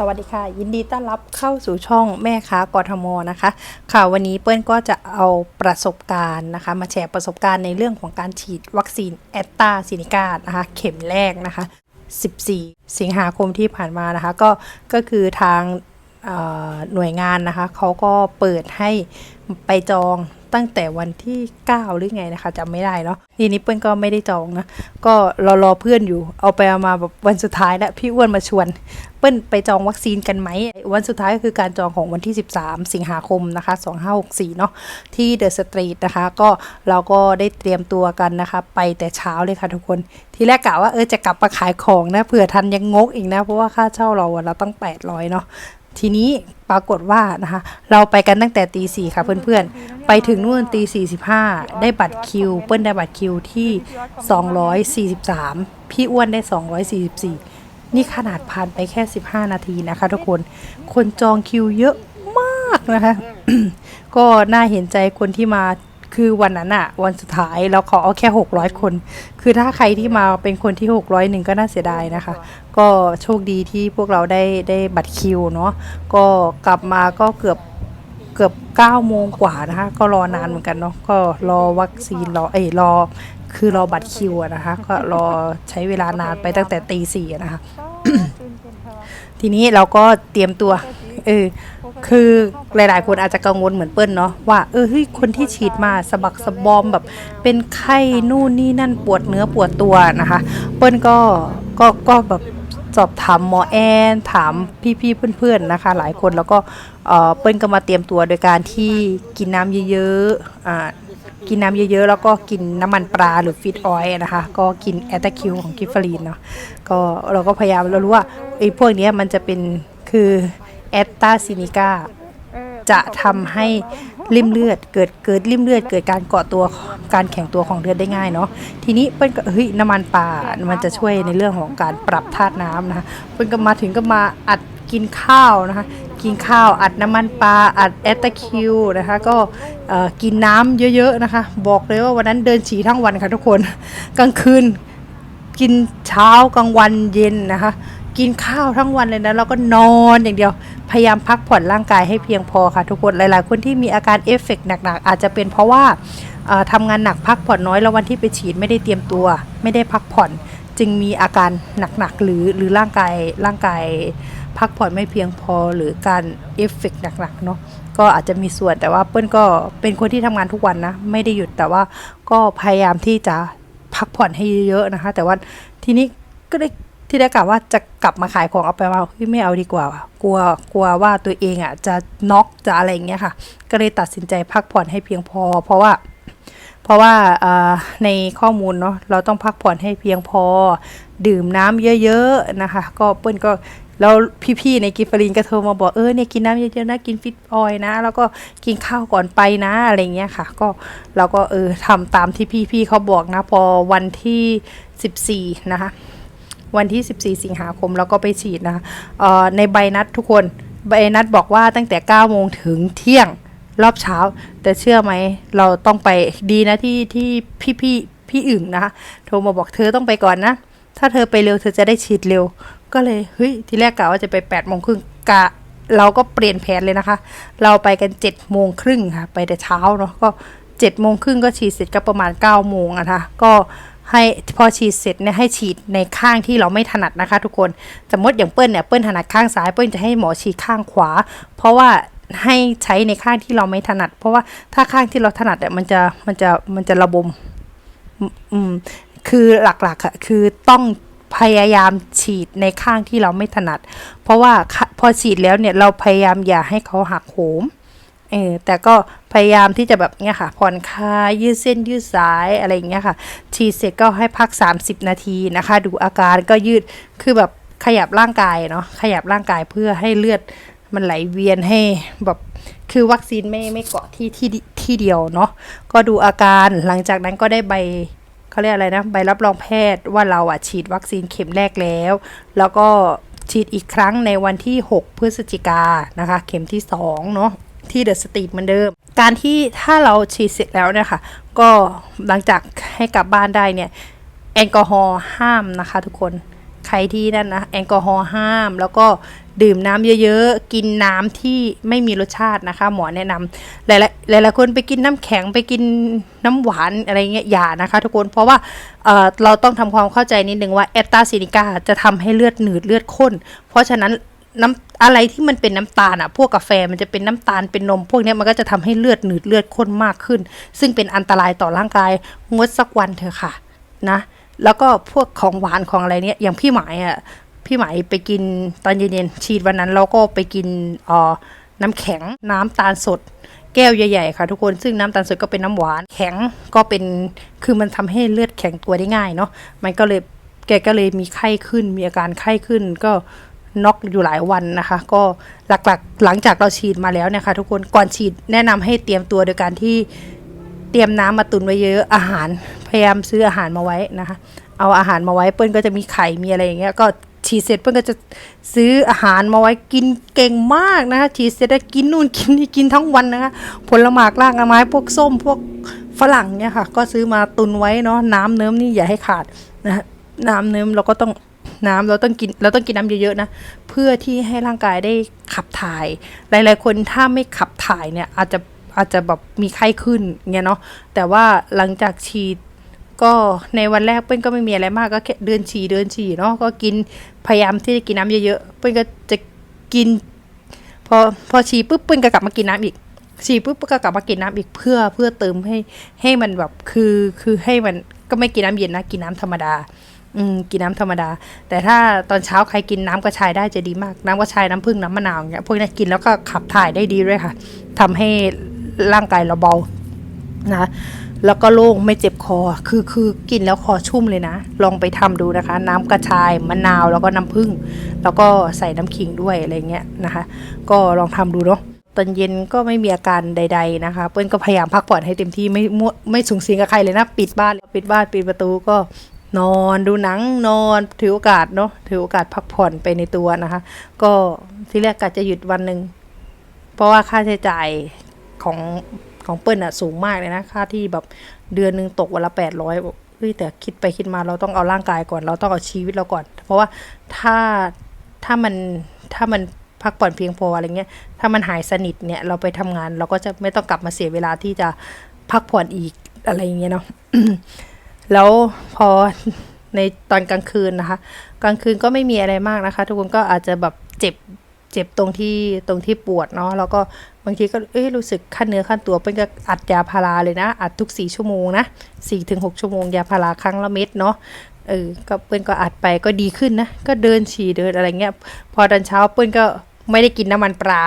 สวัสดีค่ะ ยินดีต้อนรับเข้าสู่ช่องแม่ค้ากทมนะคะค่ะวันนี้เปิ้ลก็จะเอาประสบการณ์นะคะ มาแชร์ประสบการณ์ในเรื่องของการฉีดวัคซีนแอตตาซินิกานะคะ เข็มแรกนะคะ 14 สิงหาคมที่ผ่านมานะคะ ก็ก็คือทาง หน่วยงานนะคะเขาก็เปิดให้ไปจองตั้งแต่วันที่ 9 หรือไงนะคะจำไม่ได้เนาะทีนี้เปิ้ลก็ไม่ได้จองนะ ก็รอรอเพื่อนอยู่ เอาไปเอามาแบบวันสุดท้ายแล้วพี่อ้วนมาชวน เปิ้ลไปจองวัคซีนกันไหม วันสุดท้ายก็คือการจองของวันที่ 13 สิงหาคมนะคะ 2564 เนาะที่เดอะสตรีทนะคะ ก็เราก็ได้เตรียมตัวกันนะคะ ไปแต่เช้าเลยค่ะทุกคน ทีแรกกะว่าเออจะกลับมาขายของนะเผื่อทันยังงกอีกนะ เพราะว่าค่าเช่าเราเราต้อง800 เนาะ ทีนี้ปรากฏว่านะคะเราไปกันตั้งแต่ตีสี่ค่ะเพื่อนๆ ไปถึงนู่นตีสี่สิบห้าได้บัตรคิว เปิ้ลได้บัตรคิวที่สองร้อยสี่สิบสามพี่อ้วนได้สองร้อยสี่สิบสี่นี่ขนาดผ่านไปแค่สิบห้านาทีนะคะทุกคน คนจองคิวเยอะมากนะคะ ก็น่าเห็นใจคนที่มา คือวันนั้นอะวันสุดท้ายเราขอเอาแค่ 600 คน คือถ้าใครที่มาเป็นคนที่ 600หนึ่งก็น่าเสียดายนะคะ ก็โชคดีที่พวกเราได้ได้บัตรคิวเนาะก็กลับมาก็เกือบเกือบ9โมงกว่านะคะก็รอนานเหมือนกันเนาะก็รอวัคซีนรอเอ้ยรอคือรอบัตรคิวนะคะ ก็รอใช้เวลานานไปตั้งแต่ตีสี่นะคะ ทีนี้เราก็เตรียมตัว เออ คือหลายๆ คนอาจจะกังวลเหมือนเปิ้ลเนาะว่าเออเฮ้ยคนที่ฉีดมาสะบักสะบอมแบบ เป็นไข้นู่นนี่นั่นปวดเนื้อปวดตัวนะคะ เปิ้ลก็ก็ก็แบบสอบถามหมอแอนถามพี่ๆเพื่อนๆนะคะ หลายคนแล้วก็เออเปิ้ลก็มาเตรียมตัวโดยการที่กินน้ำเยอะๆอ่ากินน้ำเยอะๆ แล้วก็กินน้ำมันปลาหรือฟิตออยล์นะคะ ก็กินแอตตาคิวของกิฟฟรีนเนาะก็เราก็พยายามเรารู้ว่าไอ้พวกนี้มันจะเป็นคือ แอตตาซินิกาจะทำให้ริ่มเลือดเกิดเกิดริ่มเลือด เกิดการเกาะตัวการแข็งตัวของเลือดได้ง่ายเนาะทีนี้เปิ้ลก็เฮ้ยน้ำมันปลามันจะช่วยในเรื่องของการปรับธาตุน้ำนะคะเปิ้ลก็มาถึงก็มาอัดกินข้าวนะคะกินข้าวอัดน้ำมันปลาอัดแอตตาคิวนะคะก็กินน้ำเยอะๆนะคะ บอกเลยว่าวันนั้นเดินฉี่ทั้งวันค่ะทุกคนกลางคืนกินเช้ากลางวันเย็นนะคะ กินข้าวทั้งวันเลยนะแล้วก็นอนอย่างเดียว พยายามพักผ่อนร่างกายให้เพียงพอค่ะทุกคนหลาย ๆ คนที่มีอาการเอฟเฟกต์หนัก ๆ อาจจะเป็นเพราะว่าเอ่อทำงานหนักพักผ่อนน้อยแล้ววันที่ไปฉีดไม่ได้เตรียมตัว ไม่ได้พักผ่อน จึงมีอาการหนัก ๆ หรือหรือร่างกายร่างกายพักผ่อนไม่เพียงพอหรือการเอฟเฟกต์หนัก ๆ เนาะก็อาจจะมีส่วนแต่ว่าเปิ้ลก็เป็นคนที่ทำงานทุกวันนะ ไม่ได้หยุดแต่ว่าก็พยายามที่จะพักผ่อนให้เยอะๆนะคะ แต่ว่าทีนี้ก็ได้ ที่ได้กล่าวว่าจะกลับมาขายของเอาไปว่าเฮ้ยไม่เอาดีกว่า กลัวกลัวว่าตัวเองอะจะน็อกจะอะไรอย่างเงี้ยค่ะ ก็เลยตัดสินใจพักผ่อนให้เพียงพอ เพราะว่า เพราะว่าในข้อมูลเนาะเราต้องพักผ่อนให้เพียงพอ ดื่มน้ำเยอะๆนะคะ ก็เปิ้ลก็แล้วพี่ๆในกิฟฟรีนก็โทรมาบอกเออเนี่ยกินน้ำเยอะๆนะกินฟิตออยล์นะ แล้วก็กินข้าวก่อนไปนะอะไรเงี้ยค่ะ ก็เราก็เออทำตามที่พี่ๆเขาบอกนะ พอวันที่ 14 นะคะ วันที่ 14 สิงหาคมเราก็ไปฉีดนะคะในใบนัดทุกคนใบนัดบอกว่าตั้งแต่ 9 โมงถึงเที่ยงรอบเช้า แต่เชื่อไหมเราต้องไปดีนะที่ที่พี่พี่พี่อึ่งนะคะโทรมาบอกเธอต้องไปก่อนนะ ถ้าเธอไปเร็วเธอจะได้ฉีดเร็ว ก็เลยเฮ้ยทีแรกกะว่าจะไป8ปดโมงครึ่งกะเราก็เปลี่ยนแผนเลยนะคะ เราไปกัน7จ็ดโมงครึ่งค่ะ ไปแต่เช้าเนาะก็7จ็ดโมงครึ่งก็ฉีดเสร็จก็ประมาณ9ก้าโมงอะนะคะก็ ให้พอฉีดเสร็จเนี่ยให้ฉีดในข้างที่เราไม่ถนัดนะคะ ทุกคนสมมติอย่างเปิ้ลเนี่ยเปิ้ลถนัดข้างซ้ายเปิ้ลจะให้หมอฉีดข้างขวา เพราะว่าให้ใช้ในข้างที่เราไม่ถนัด เพราะว่าถ้าข้างที่เราถนัดเนี่ยมันจะมันจะมันจะระบมอืมอืมคือหลักๆค่ะคือต้องพยายามฉีดในข้างที่เราไม่ถนัด เพราะว่าพอฉีดแล้วเนี่ยเราพยายามอย่าให้เขาหักโหม เออแต่ก็พยายามที่จะแบบเนี้ยค่ะ ผ่อนคลายยืดเส้นยืดสายอะไรอย่างเงี้ยค่ะ ฉีดเสร็จก็ให้พัก 30 นาทีนะคะ ดูอาการก็ยืดคือแบบขยับร่างกายเนาะขยับร่างกายเพื่อให้เลือดมันไหลเวียนให้แบบคือวัคซีนไม่ไม่เกาะที่ที่ที่เดียวเนาะก็ดูอาการหลังจากนั้นก็ได้ใบเขาเรียกอะไรนะใบรับรองแพทย์ว่าเราอะฉีดวัคซีนเข็มแรกแล้ว แล้วก็ฉีดอีกครั้งในวันที่ 6 พฤศจิกายนนะคะ เข็มที่2เนาะ ที่เดอะสตรีทเหมือนเดิม การที่ถ้าเราฉีดเสร็จแล้วเนี่ยค่ะก็หลังจากให้กลับบ้านได้เนี่ยแอลกอฮอล์ห้ามนะคะทุกคนใครที่นั่นนะแอลกอฮอล์ห้าม แล้วก็ดื่มน้ำเยอะๆ กินน้ำที่ไม่มีรสชาตินะคะ หมอแนะนำหลายๆหลายๆคนไปกินน้ำแข็งไปกินน้ำหวานอะไรเงี้ยอย่านะคะ ทุกคนเพราะว่าเเราต้องทำความเข้าใจนิดนึงว่าแอตตาซินิกาจะทำให้เลือดหนืดเลือดข้น เพราะฉะนั้น น้ำอะไรที่มันเป็นน้ำตาลอะ พวกกาแฟมันจะเป็นน้ำตาลเป็นนม พวกนี้มันก็จะทำให้เลือดหนืดเลือดข้นมากขึ้น ซึ่งเป็นอันตรายต่อร่างกายงดสักวันเถอะค่ะ นะ แล้วก็พวกของหวานของอะไรเนี้ยอย่างพี่หมายอะพี่หมายไปกินตอนเย็นๆฉีดวันนั้นเราก็ไปกินอ่อน้ำแข็งน้ำตาลสด แก้วใหญ่ ๆ ค่ะ ทุกคนซึ่งน้ำตาลสดก็เป็นน้ำหวานแข็งก็เป็นคือมันทำให้เลือดแข็งตัวได้ง่ายเนาะมันก็เลยแกก็เลยมีไข้ขึ้นมีอาการไข้ขึ้นก็ น็อกอยู่หลายวันนะคะ ก็หลักๆหลังจากเราฉีดมาแล้วเนี่ยค่ะทุกคนก่อนฉีดแนะนำให้เตรียมตัวโดยการที่เตรียมน้ำมาตุนไว้เยอะอาหารพยายามซื้ออาหารมาไว้นะคะ เอาอาหารมาไว้เปิ้ลก็จะมีไข่มีอะไรอย่างเงี้ยก็ฉีดเสร็จเปิ้ลก็จะซื้ออาหารมาไว้กินเก่งมากนะคะฉีดเสร็จแล้วกินนู่นกินนี่กินทั้งวันนะคะผลหมากรากไม้พวกส้มพวกฝรั่งเนี่ยค่ะ ก็ซื้อมาตุนไว้เนาะน้ำเนิ้มนี่อย่าให้ขาดนะน้ำเนิ้มเราก็ต้อง น้ำเราต้องกินเราต้องกินน้ำเยอะๆนะเพื่อที่ให้ร่างกายได้ขับถ่าย หลายๆคนถ้าไม่ขับถ่ายเนี่ยอาจจะอาจจะแบบมีไข้ขึ้นเงี้ยเนาะแต่ว่าหลังจากฉีดก็ในวันแรกเปิ้ลก็ไม่มีอะไรมากก็แค่เดินฉี่เดินฉี่เนาะก็กินพยายามที่จะกินน้ำเยอะๆเปิ้ลก็จะกิน พอพอฉี่ปุ๊บเปิ้ลก็กลับมากินน้ำอีกฉี่ปุ๊บก็กลับมากินน้ำอีกเพื่อเพื่อเติมให้ให้มันแบบคือคือให้มันก็ไม่กินน้ำเย็นนะกินน้ำธรรมดา อืมกินน้ำธรรมดา แต่ถ้าตอนเช้าใครกินน้ำกระชายได้จะดีมาก น้ำกระชายน้ำผึ้งน้ำมะนาวอย่างเงี้ยพวกนี้กินแล้วก็ขับถ่ายได้ดีด้วยค่ะทำให้ร่างกายเราเบานะแล้วก็โล่งไม่เจ็บคอ คือคือกินแล้วคอชุ่มเลยนะ ลองไปทำดูนะคะ น้ำกระชายมะนาวแล้วก็น้ำผึ้งแล้วก็ใส่น้ำขิงด้วยอะไรเงี้ยนะคะ ก็ลองทำดูเนาะตอนเย็นก็ไม่มีอาการใด ๆนะคะ เปิ้ลก็พยายามพักผ่อนให้เต็มที่ไม่มั่วไม่สูงสิงกับใครเลยนะ ปิดบ้านปิดบ้านปิดประตูก็ นอนดูหนังนอนถือโอกาสเนาะถือโอกาสพักผ่อนไปในตัวนะคะ ก็ที่แรกกะจะหยุดวันหนึ่งเพราะว่าค่าใช้จ่ายของของเปิ้ลอะสูงมากเลยนะค่าที่แบบเดือนหนึ่งตกวันละแปดร้อยเฮ้ยแต่คิดไปคิดมาเราต้องเอาร่างกายก่อน เราต้องเอาชีวิตเราก่อน เพราะว่าถ้าถ้ามันถ้ามันพักผ่อนเพียงพออะไรเงี้ย ถ้ามันหายสนิทเนี่ยเราไปทำงาน เราก็จะไม่ต้องกลับมาเสียเวลาที่จะพักผ่อนอีกอะไรเงี้ยเนาะ แล้วพอในตอนกลางคืนนะคะ กลางคืนก็ไม่มีอะไรมากนะคะ ทุกคนก็อาจจะแบบเจ็บเจ็บตรงที่ตรงที่ปวดเนาะแล้วก็บางทีก็เอ้ยรู้สึกขั้นเนื้อขั้นตัวเป็นก็อัดยาพาราเลยนะ อัดทุกสี่ชั่วโมงนะสี่ถึงหกชั่วโมงยาพาราครั้งละเม็ดเนาะเออก็เปิ้ลก็อัดไปก็ดีขึ้นนะ ก็เดินฉี่เดินอะไรเงี้ย พอตอนเช้าเปิ้ลก็ไม่ได้กินน้ำมันปลา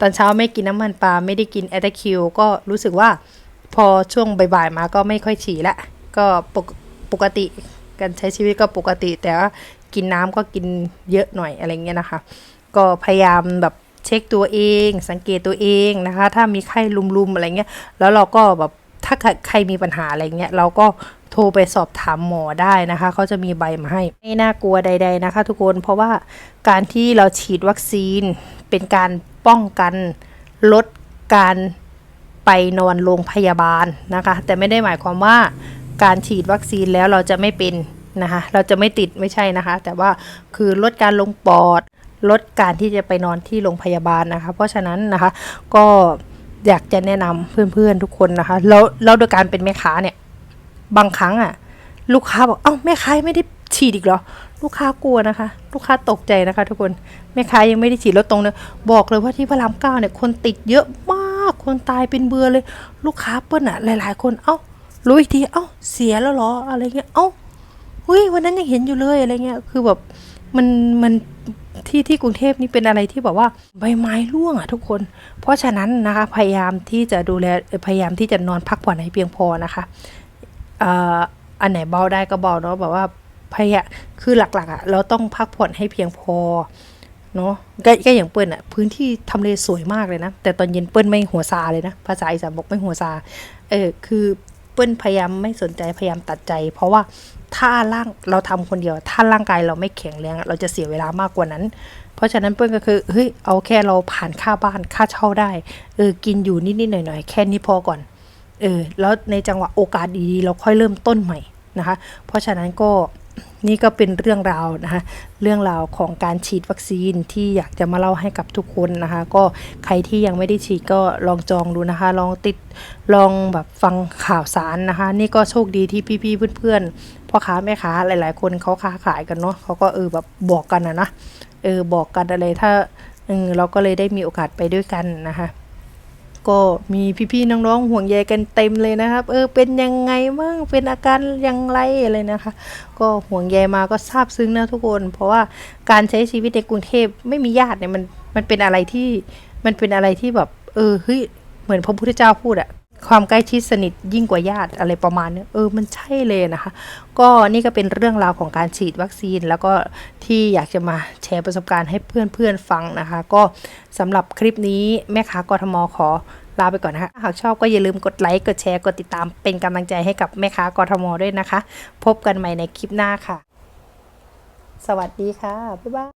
ตอนเช้าไม่กินน้ำมันปลาไม่ได้กินแอตคิวก็รู้สึกว่า พอช่วงบ่ายๆมาก็ไม่ค่อยฉี่ละ ก็ปกปกติการใช้ชีวิตก็ปกติ แต่ว่ากินน้ำก็กินเยอะหน่อยอะไรเงี้ยนะคะ ก็พยายามแบบเช็คตัวเอง สังเกตตัวเองนะคะ ถ้ามีไข้ลุมๆอะไรเงี้ย แล้วเราก็แบบถ้าใครมีปัญหาอะไรเงี้ยเราก็โทรไปสอบถามหมอได้นะคะ เขาจะมีใบมาให้ ไม่น่ากลัวใด ๆนะคะ ทุกคนเพราะว่าการที่เราฉีดวัคซีนเป็นการป้องกันลดการ ไปนอนโรงพยาบาลนะคะ แต่ไม่ได้หมายความว่าการฉีดวัคซีนแล้วเราจะไม่เป็นนะคะ เราจะไม่ติดไม่ใช่นะคะ แต่ว่าคือลดการลงปอด ลดการที่จะไปนอนที่โรงพยาบาลนะคะ เพราะฉะนั้นนะคะก็อยากจะแนะนำเพื่อนๆทุกคนนะคะ แล้วแล้วโดยการเป็นแม่ค้าเนี่ย บางครั้งอะ ลูกค้าบอกเอ้าแม่ค้าไม่ได้ฉีดอีกเหรอ ลูกค้ากลัวนะคะ ลูกค้าตกใจนะคะ ทุกคนแม่ค้ายังไม่ได้ฉีดแล้วตรงเนี่ยบอกเลยว่าที่พระรามเก้าเนี่ยคนติดเยอะมาก คนตายเป็นเบือเลย ลูกค้าเปิ้ลอะหลาย ๆ คนเอ้ารู้อีกทีเอ้าเสียแล้วเหรออะไรเงี้ยเอ้าเฮ้ยวันนั้นยังเห็นอยู่เลยอะไรเงี้ยคือแบบมันมันที่ที่กรุงเทพนี่เป็นอะไรที่แบบว่าใบไม้ร่วงอะทุกคน เพราะฉะนั้นนะคะพยายามที่จะดูแลพยายามที่จะนอนพักผ่อนให้เพียงพอนะคะอ่ออันไหนเบาได้ก็เบาเนาะแบบว่าพยายคือหลักๆอะ่ะเราต้องพักผ่อนให้เพียงพอ เนาะก็ก็อย่างเปิ้ลอะพื้นที่ทำเลสวยมากเลยนะ แต่ตอนเย็นเปิ้ลไม่หัวซาเลยนะ ภาษาอีสานบอกไม่หัวซาเออคือเปิ้ลพยายามไม่สนใจพยายามตัดใจ เพราะว่าถ้าร่างเราทำคนเดียว ถ้าร่างกายเราไม่แข็งแรงเราจะเสียเวลามากกว่านั้น เพราะฉะนั้นเปิ้ลก็คือเฮ้ยเอาแค่เราผ่านค่าบ้านค่าเช่าได้เออกินอยู่นิดๆหน่อยๆแค่นี้พอก่อนเออแล้วในจังหวะโอกาสดีๆ เราค่อยเริ่มต้นใหม่นะคะ เพราะฉะนั้นก็ นี่ก็เป็นเรื่องราวนะคะเรื่องราวของการฉีดวัคซีนที่อยากจะมาเล่าให้กับทุกคนนะคะ ก็ใครที่ยังไม่ได้ฉีดก็ลองจองดูนะคะ ลองติดลองแบบฟังข่าวสารนะคะ นี่ก็โชคดีที่พี่ๆเพื่อนๆพ่อค้าแม่ค้าหลาย ๆ คนเขาค้าขายกันเนาะเขาก็เออแบบบอกกันนะนะเออบอกกันอะไรถ้าเออเราก็เลยได้มีโอกาสไปด้วยกันนะคะ ก็มีพี่ๆน้องๆห่วงใยกันเต็มเลยนะครับ เออเป็นยังไงบ้างเป็นอาการอยังไรอะไรนะคะ ก็ห่วงใยมาก็ซาบซึ้งนะทุกคน เพราะว่าการใช้ชีวิตในกรุงเทพไม่มีญาติเนี่ยมันมันเป็นอะไรที่มันเป็นอะไรที่แบบ เออเฮ้ยเหมือนพระพุทธเจ้าพูดอะ ความใกล้ชิดสนิทยิ่งกว่าญาติอะไรประมาณเนี้ยเออมันใช่เลยนะคะ ก็นี่ก็เป็นเรื่องราวของการฉีดวัคซีน แล้วก็ที่อยากจะมาแชร์ประสบการณ์ให้เพื่อนๆฟังนะคะ ก็สำหรับคลิปนี้แม่ค้ากทมขอลาไปก่อนนะคะหากชอบก็อย่าลืมกดไลค์ กดแชร์ กดติดตามเป็นกำลังใจให้กับแม่ค้ากทมด้วยนะคะ พบกันใหม่ในคลิปหน้าค่ะ สวัสดีค่ะ บ๊ายบาย